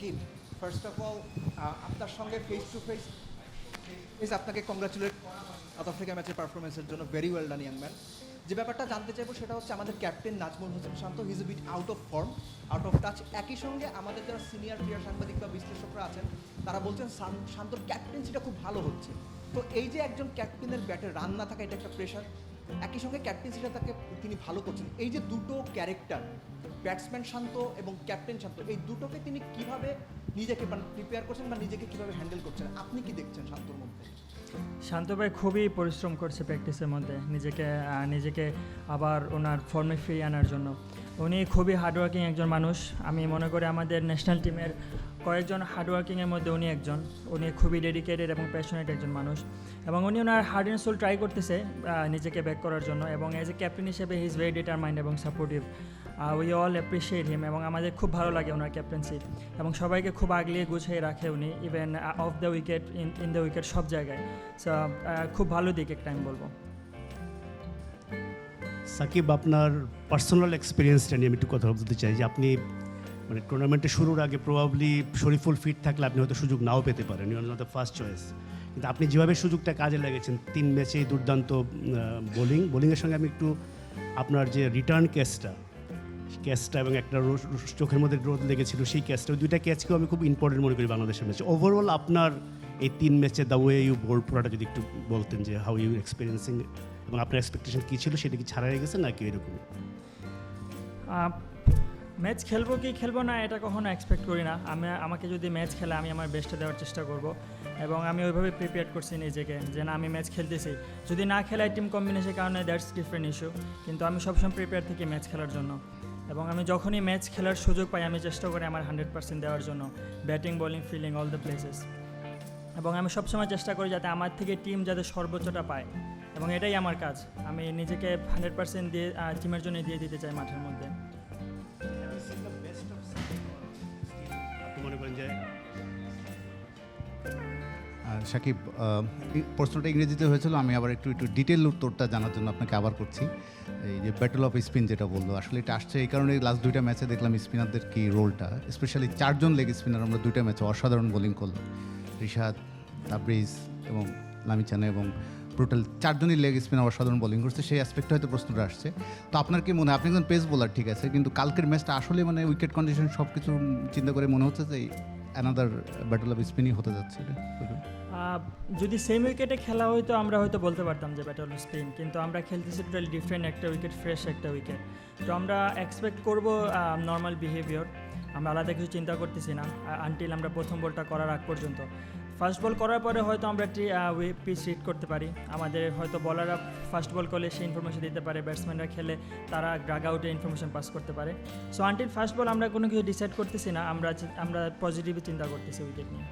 Shakib first of all আপনার সঙ্গে face to face face আপনাকে কংগ্রাচুলেট সাউথ আফ্রিকা ম্যাচের পারফরমেন্সের জন্য very well done young man যে ব্যাপারটা জানতে চাইব সেটা হচ্ছে আমাদের captain Nazmul Hossain Shanto. His bit out of form out of touch একই সঙ্গে আমাদের যারা সিনিয়র ক্রীড়া সাংবাদিক বা বিশ্লেষকরা আছেন, তারা বলছেন শান- শান্তর ক্যাপ্টেন্সিটা খুব ভালো হচ্ছে। তো এই যে একজন ক্যাপ্টেনের ব্যাটে রান না থাকা, এটা একটা প্রেশার একই সঙ্গে ক্যাপ্টেন্সিটা তাকে তিনি ভালো করছেন। এই যে দুটো ক্যারেক্টার ব্যাটসম্যান শান্ত এবং ক্যাপ্টেন শান্ত, এই দুটোকে তিনি কীভাবে নিজেকে প্রিপেয়ার করছেন বা নিজেকে কীভাবে হ্যান্ডেল করছেন? আপনি কি দেখছেন শান্তর মধ্যে? শান্ত ভাই খুবই পরিশ্রম করছে প্র্যাকটিসের মধ্যে। নিজেকে নিজেকে আবার ওনার ফর্মে ফিরিয়ে আনার জন্য। উনি খুবই হার্ডওয়ার্কিং একজন মানুষ। আমি মনে করি আমাদের ন্যাশনাল টিমের কয়েকজন হার্ডওয়ার্কিংয়ের মধ্যে উনি একজন। উনি খুবই ডেডিকেটেড এবং প্যাশনেট একজন মানুষ। এবং উনি ওনার হার্ড অ্যান্ড সোল ট্রাই করতেছে নিজেকে ব্যাক করার জন্য। এবং অ্যাজ এ ক্যাপ্টেন হিসেবে হি ইজ ভেরি ডিটারমাইন্ড এবং supportive we all appreciate him এবং আমাদের খুব ভালো লাগে ওনার ক্যাপ্টেন্সি এবং সবাইকে খুব আগলিয়ে গুছিয়ে রাখে উনি even off the wicket in in the wicket সব জায়গায়। সো খুব ভালো দিক একটা আমি বলব। সাকিব, আপনার পার্সোনাল এক্সপিরিয়েন্সটা নিয়ে আমি একটু কথা বলতে চাই যে আপনি মানে টুর্নামেন্টের শুরুর আগে প্রবাবলি শরীফুল ফিট থাকলে আপনি হয়তো সুযোগ নাও পেতে পারেন। You not the first choice কিন্তু আপনি যেভাবে সুযোগটা কাজে লেগেছেন তিন ম্যাচেই দুর্দান্ত বোলিং বোলিংয়ের সঙ্গে আমি একটু আপনার যে রিটার্ন ক্যাচটা ক্যাচটা এবং একটা চোখের মধ্যে রোদ লেগেছিল, সেই ক্যাচটা ওই দুইটা ক্যাচকেও আমি খুব ইম্পর্টেন্ট মনে করি বাংলাদেশের ম্যাচে ওভারঅল আপনার এই তিন ম্যাচে দ্য ওয়ে ইউ বোল্ড পুরোটা যদি একটু বলতেন যে হাউ ইউ এক্সপিরিয়েন্সিং এবং আপনার এক্সপেকটেশন কী ছিল সেটা কি ছাড়া হয়ে গেছে নাকি এরকম ম্যাচ খেলব কি খেলব না এটা কখনো এক্সপেক্ট করি না। আমি, আমাকে যদি ম্যাচ খেলে আমি আমার বেস্টটা দেওয়ার চেষ্টা করব এবং আমি ওইভাবে প্রিপেয়ার করছি নিজেকে যে না, আমি ম্যাচ খেলতেছি। যদি না খেলাই টিম কম্বিনেশনের কারণে দ্যাটস ডিফারেন্ট ইস্যু কিন্তু আমি সবসময় প্রিপেয়ার থাকি ম্যাচ খেলার জন্য। এবং আমি যখনই ম্যাচ খেলার সুযোগ পাই, আমি চেষ্টা করি আমার হান্ড্রেড পার্সেন্ট দেওয়ার জন্য। Batting bowling fielding all the places এবং আমি সবসময় চেষ্টা করি যাতে আমার থেকে টিম যাতে সর্বোচ্চটা পায়। এবং এটাই আমার কাজ। আমি নিজেকে হান্ড্রেড পার্সেন্ট দিয়ে টিমের জন্য দিয়ে দিতে চাই মাঠের মধ্যে। মনে করেন যে আর সাকিব এই প্রশ্নটা ইংরেজিতে হয়েছিল আমি আবার একটু একটু ডিটেল উত্তরটা জানার জন্য আপনাকে আবার করছি। এই যে ব্যাটল অফ স্পিন যেটা বলল আসলে এটা আসছে এই কারণে লাস্ট দুইটা ম্যাচে দেখলাম স্পিনারদের কি রোলটা স্পেশালি চারজন লেগ স্পিনার আমরা দুইটা ম্যাচে অসাধারণ বোলিং করল রিশাদ তাবরিজ এবং লামিচানে এবং টোটাল চারজনই লেগ স্পিনার অসাধারণ বোলিং করছে, সেই অ্যাসপেক্টে হয়তো প্রশ্নটা আসছে। তো আপনার কি মনে হয়? আপনি একজন পেস বোলার ঠিক আছে, কিন্তু কালকের ম্যাচটা আসলে মানে উইকেট কন্ডিশন সব কিছু চিন্তা করে মনে হচ্ছে যে অ্যানাদার ব্যাটল অফ স্পিনই হতে যাচ্ছে যদি সেম উইকেটে খেলা হয়তো আমরা হয়তো বলতে পারতাম যে ব্যাটল স্পিন কিন্তু আমরা খেলতেছি টোটালি ডিফারেন্ট একটা উইকেট ফ্রেশ একটা উইকেট তো আমরা এক্সপেক্ট করব নর্মাল বিহেভিয়ার আমরা আলাদা কিছু চিন্তা করতেছি না আনটিল আমরা প্রথম বলটা করার আগ পর্যন্ত। ফার্স্ট বল করার পরে হয়তো আমরা একটি পিচ রিড করতে পারি। আমাদের হয়তো বলাররা ফার্স্ট বল করলে সেই ইনফরমেশন দিতে পারে ব্যাটসম্যানরা খেলে তারা ড্রাগ আউটে ইনফরমেশন পাস করতে পারে। সো আনটিল ফার্স্ট বল আমরা কোনো কিছু ডিসাইড করতেছি না, আমরা আমরা পজিটিভই চিন্তা করতেছি উইকেট নিয়ে।